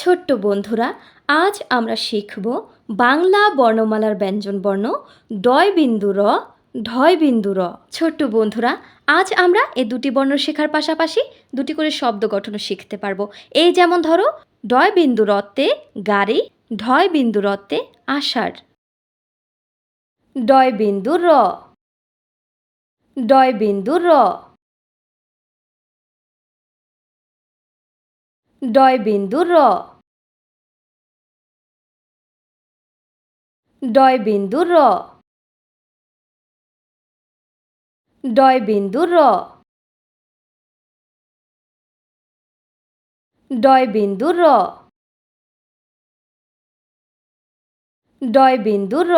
ছোট্ট বন্ধুরা, আজ আমরা শিখব বাংলা বর্ণমালার ব্যঞ্জনবর্ণ ডয় বিন্দু র, ঢয় বিন্দু র। ছোট্ট বন্ধুরা, আজ আমরা এ দুটি বর্ণ শেখার পাশাপাশি দুটি করে শব্দ গঠনও শিখতে পারব। এই যেমন ধরো, ডয় বিন্দু রত্তে গাড়ি, ঢয় বিন্দু রত্তে আষাঢ়। ডয় বিন্দু র। ডয় বিন্দু র। ডয় বিন্দু র। ডয় বিন্দু র। ডয় বিন্দু র। ডয় বিন্দু র। ডয় বিন্দু র।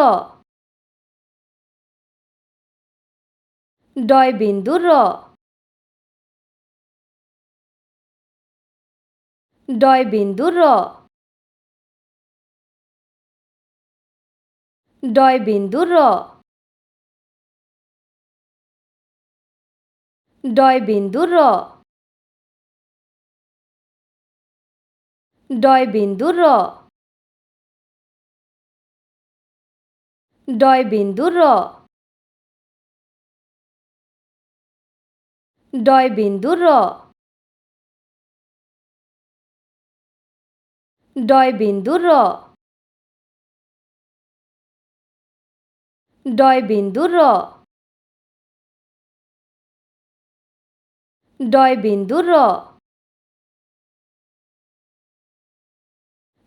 ডয় বিন্দু র। ডয় বিন্দু র। ডয় বিন্দু র। ডয় বিন্দু র। ডয় বিন্দু র। ডয় বিন্দু র। ডয় বিন্দু র। ডয় বিন্দু র। ডয় বিন্দু র। ডয় বিন্দু র।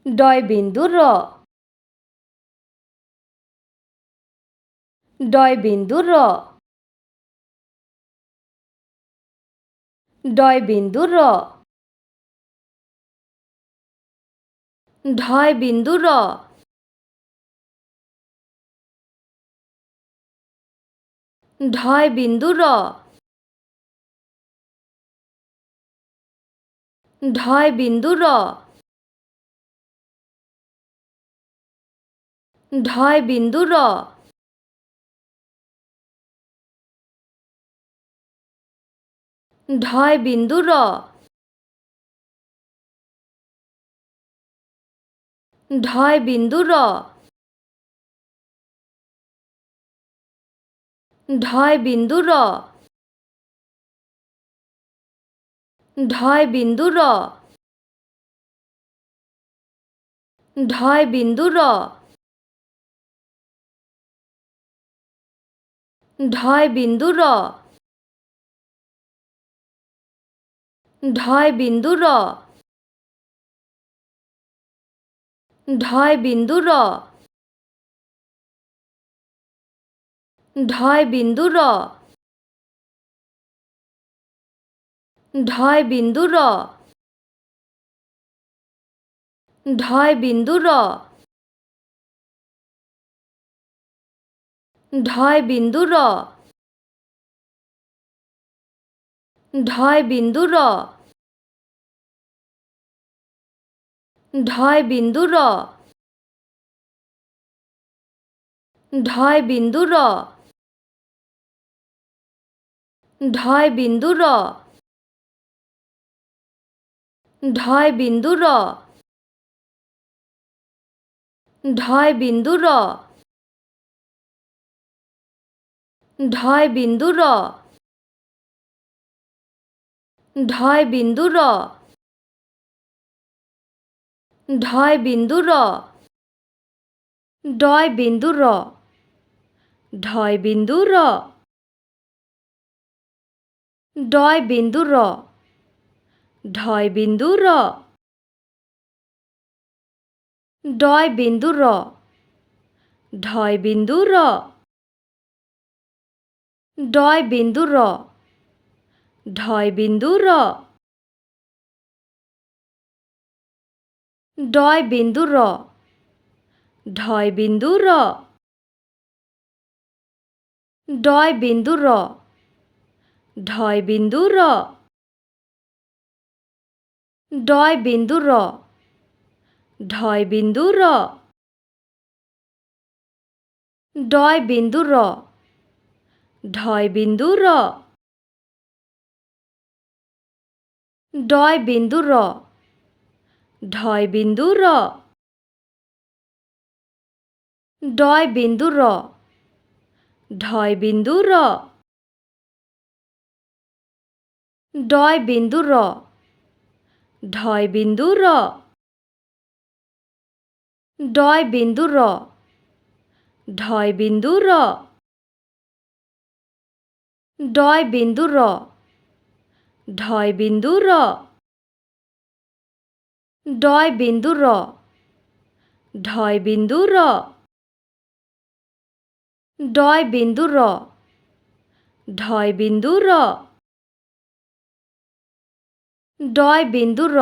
ডয় বিন্দু র। ডয় বিন্দু র। ডয় বিন্দু র। ঢয় বিন্দু র। ঢয় বিন্দু র। ঢয় বিন্দু র। ঢয় বিন্দু র। ঢয় বিন্দু র। ঢয় বিন্দু র। ঢয় বিন্দু র। ঢয় বিন্দু র। ঢয় বিন্দু র। ঢয় বিন্দু র। ঢয় বিন্দু র। ঢয় বিন্দু র। ঢয় বিন্দু র। ঢয় বিন্দু র। ঢয় বিন্দু র। ঢয় বিন্দু র। ঢয় বিন্দু র। ঢয় বিন্দু র। ঢয় বিন্দু র। ঢয় বিন্দু র। ঢয় বিন্দু র। ঢয় বিন্দু র। ঢয় বিন্দু র। ঢয় বিন্দু র। ঢয় বিন্দু র। ডয় বিন্দু র। ঢয় বিন্দু র। ডয় বিন্দু র। ঢয় বিন্দু র। ডয় বিন্দু র। ঢয় বিন্দু র। ডয় বিন্দু র। ঢয় বিন্দু র। ডয় বিন্দু র। ঢয় বিন্দু র। ডয় বিন্দু র। ঢয় বিন্দু র। ডয় বিন্দু র। ঢয় বিন্দু র। ডয় বিন্দু র। ঢয় বিন্দু র। ডয় বিন্দু র। ঢয় বিন্দু র। ডয় বিন্দু র। ঢয় বিন্দু র। ডয় বিন্দু র। ঢয় বিন্দু র। ডয় বিন্দু র। ঢয় বিন্দু র। ডয় বিন্দু র। ঢয় বিন্দু র। ডয় বিন্দু র ঢয় বিন্দু র ডয় বিন্দু র ঢয় বিন্দু র ডয় বিন্দু র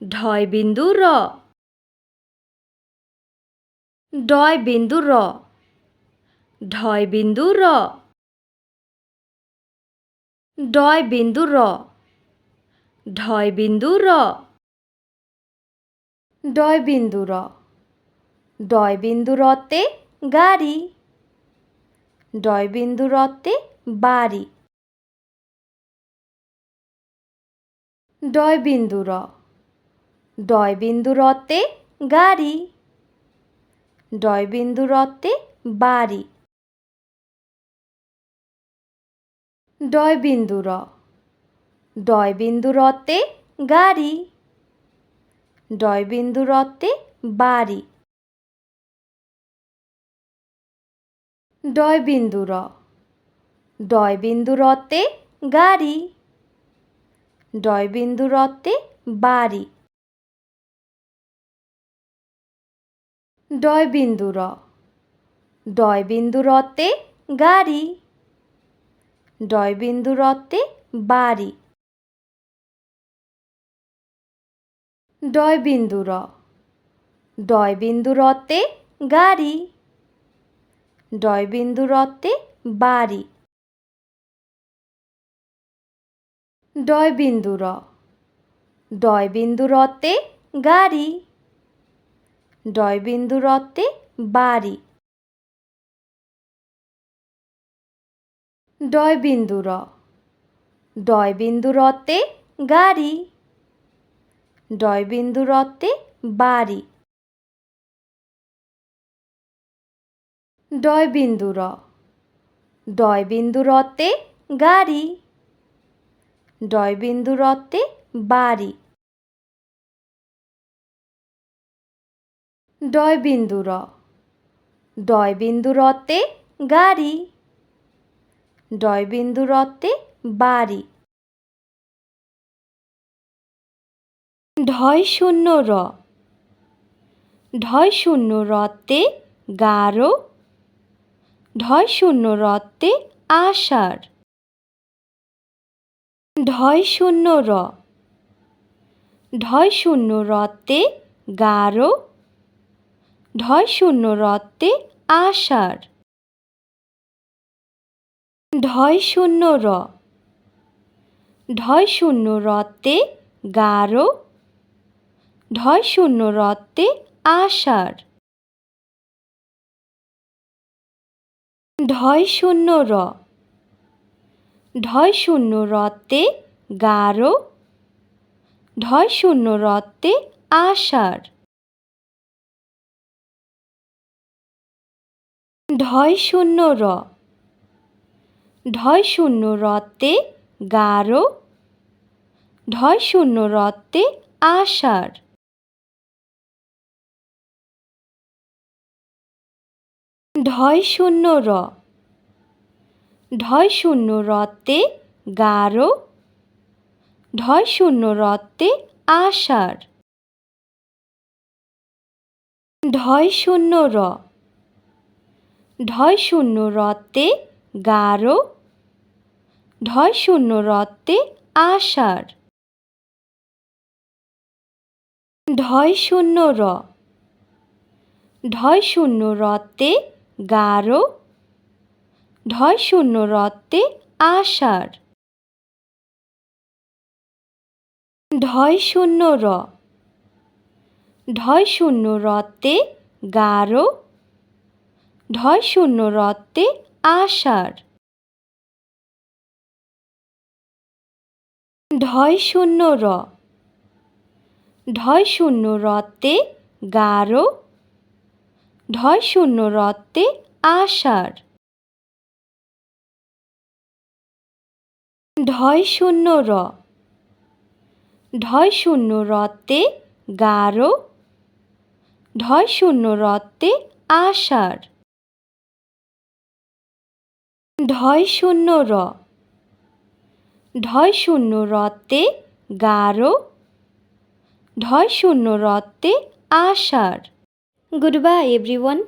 ঢয় বিন্দু র ডয় বিন্দু র ঢয় বিন্দু র ডয় বিন্দু র ঢয় বিন্দু র ডয়বিন্দু র ডয়বিন্দু রতে গাড়ি। ডয়বিন্দু রতে বাড়ি। ডয়বিন্দু র ডয়বিন্দু রতে গাড়ি। ডয়বিন্দু রতে বাড়ি। ডয়বিন্দু র ডয়বিন্দু রতে গাড়ি। ডয়বিন্দু রত্তে বাড়ি। ডয়বিন্দু র। ডয়বিন্দু রত্তে গাড়ি। ডয়বিন্দু রত্তে বাড়ি। ডয়বিন্দু র। ডয়বিন্দু রত্তে গাড়ি। ডয়বিন্দু রত্তে বাড়ি। ডয়বিন্দু র ডয়বিন্দু রতে গাড়ি। ডয়বিন্দু রতে বাড়ি। ডয়বিন্দু র ডয়বিন্দু রতে গাড়ি। ডয়বিন্দু রতে বাড়ি। ডয়বিন্দু র ডয়বিন্দু রতে গাড়ি। ডয়বিন্দু রত্তে, বাড়ি। ডয়বিন্দু র। ডয়বিন্দু রত্তে, গাড়ি। ডয়বিন্দু রত্তে, বাড়ি। ডয়বিন্দু র। ডয়বিন্দু রত্তে, গাড়ি। ডয়বিন্দু রত্তে, বাড়ি। ঢয় শূন্য র। ঢয় শূন্য রতে গারো। ঢয় শূন্য রতে আষাঢ়। ঢয় শূন্য র। ঢয় শূন্য রতে গারো। ঢয় শূন্য রতে আষাঢ়। ঢয় শূন্য র। ঢয় শূন্য রতে গারো। ঢয় শূন্য রতে আষাঢ় ঢয় শূন্য র। ঢয় শূন্য রতে গারো ঢয় শূন্য রতে আষাঢ় ঢয় শূন্য র। ঢয় শূন্য রতে গারো ঢয় শূন্য রতে আষাঢ় ঢয় শূন্য র ঢয় শূন্য রতে গারো ঢয় শূন্য রতে আষাঢ়। ঢয় শূন্য র ঢয় শূন্য রতে গারো ঢয় শূন্য রতে আষাঢ়। ঢয় শূন্য র ঢয় শূন্য রতে গারো, ঢয় শূন্য রতে আষাঢ়। ঢয় শূন্য র, ঢয় শূন্য রতে গারো, ঢয় শূন্য রতে আষাঢ়। ঢয় শূন্য র, ঢয় শূন্য রতে গারো ঢয় শূন্য রতে আষাঢ় ঢয় শূন্য র। ঢয় শূন্য রতে গারো ঢয় শূন্য রতে আষাঢ় ঢয় শূন্য র। ঢয় শূন্য রতে গারো ঢয় শূন্য রতে আষাঢ় গুড বাই এভরিওয়ান